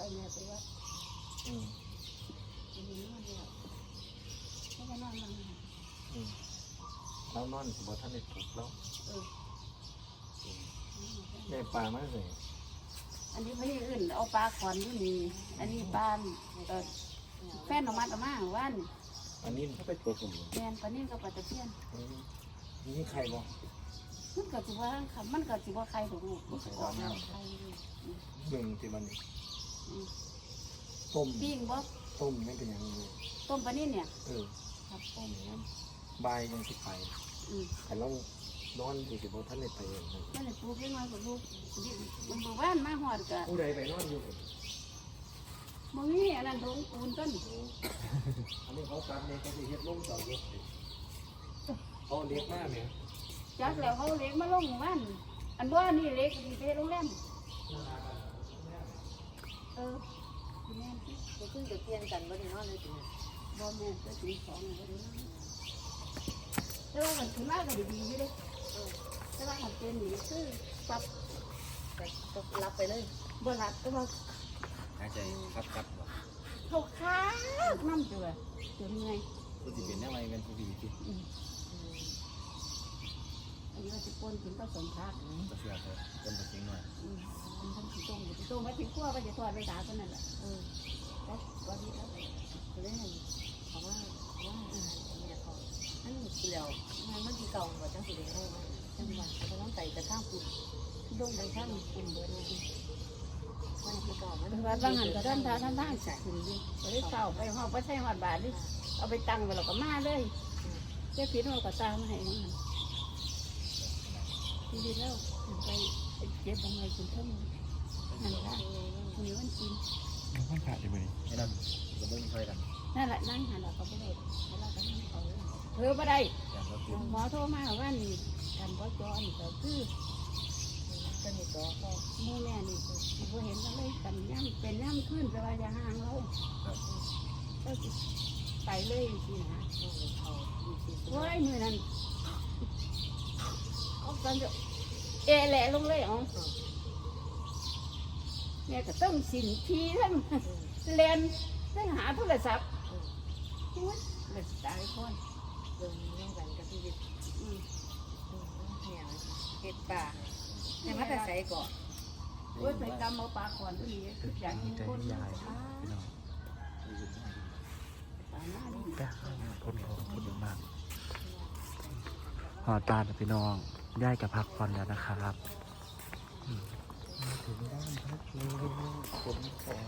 ไปแม่ไปว่าอืมจะมีนอนแล้วไม่ได้นอนมันอืมแล้วนอนสิบ่ท่านได้ปลุกแล้วเออแม่ปลามาเลยอันนี้พี่อื่นเอาปลาขอนอยู่นี่อันนี้ปลาเออแฟนออกมาต่อมาว่านอันนี้เขาไปตัวกลุ่มแมนปลานิ่กับปลาตะเพียนนี่ใครบ่มันก็สิว่าค่ะมันก็สิว่าใครถูกลูกมันก็ออกมาใครเลยหนึ่งที่วันนี้อืม ต้มปิ้งบ่ต้มไม่เป็นหยังเลยต้มปลานิ่เนี่ยเออครับต้มอย่างนั้นบายยังสิไปอืมแต่เรานอนอยู่สิบ่ท่านได้ไปเองนะนั่นแหละปลูกเล็กน้อยกว่าลูกมันบอกว่านมาหอดกะผู้ใดไปนอนอยู่มึงนี่อันนั้นทงปูนต้นอันนี้เขาตัดเนี่ยเขาสิเฮ็ดลงเสาเยกเขาเล็กมากเนี่ยจักแล้วเขาเล็กมาลงว่านอันว่านี่เล็กดีไปโรงแรมเออแม่ที่จะขึ้นจะเทียนกันบ่ได้นอนเลยจริงบ่แม่นจะถึงสองบ่ได้นั่งแต่ว่ามันถึงมากก็ดีๆอยู่เด้เออแต่ว่ามันเป็นหนีคือปรับแต่ก็รับไปเลยบ่หลับแต่ว่าหายใจครับครับบ่เขาค้างน้ำเดือดจนไงผู้ที่เป็นแนวไว้เป็นผู้ดีที่ อืมอันนี้ว่าสิปนถึงผสมพักก็เชื่อเขาคนตัดสินหน่อยอืมมันทำสิต้มสิต้มไว้ถึงขั้วไว้จะทอดไว้ตาคนนั่นแหละเออแล้วก็ดีแล้วเขาเล่นเขาว่าว่าเนี่ยเขาอันนี้คือแล้วมันมันที่เก่าบ่จังสิได้เข้ามาจังหวะเขาต้องใส่แต่ข้างปุ่นดงไปข้างปุ่นเบิดเลยมันคือเก่ามันว่าบางหันก็ด้านท่าท่านท่านใส่ถึงดิก็ได้เก่าไปห้องไปใช้หอดบาทดิเอาไปตั้งไว้แล้วก็มาเลยเจ้าพิษเราก็ตามมาให้มัน ทีนี้แล้วไปเจ็บทำไมคุณท่านนั่นละคนนี้วันกินมันขาดอยู่บ่นี่ไม่นั่นก็บ่มีใครกันนั่นแหละนั่งหันเราก็ไม่ได้เวลาก็นั่งเขาเธอไม่ได้อย่างรถติดหมอโทรมาว่านี่กันบ่จอนี่ก็คือสนิทก็เขาหมู่แม่นี่ก็สิบ่เห็นก็เลยกันย่ำเป็นย่ำขึ้นแต่ว่าอย่าห่างเราครับก็สิไปเลยสินะเขาอยู่ที่โอ้ยมือนั้นเอากันจะ เอะแหละลงเลยอ๋อแม่ก็ต้องสินทีทั้งเรียนทั้งหาโทรศัพท์โอ้ยเลยตายคนเดินร่วมกันกับชีวิตอืมเนี่ยเห็ดป่าแต่มาแต่ใส่ก่อนโอ้ยไปกำเอาปลาก่อนตัวนี้คืออยากกินคนยายปลาพี่น้องปลาหน้าดิแต่คนของคนเยอะมากหอตาลพี่น้อง ได้กับพักผ่อนแล้วนะครับถึงบ้านพักเลยผมของ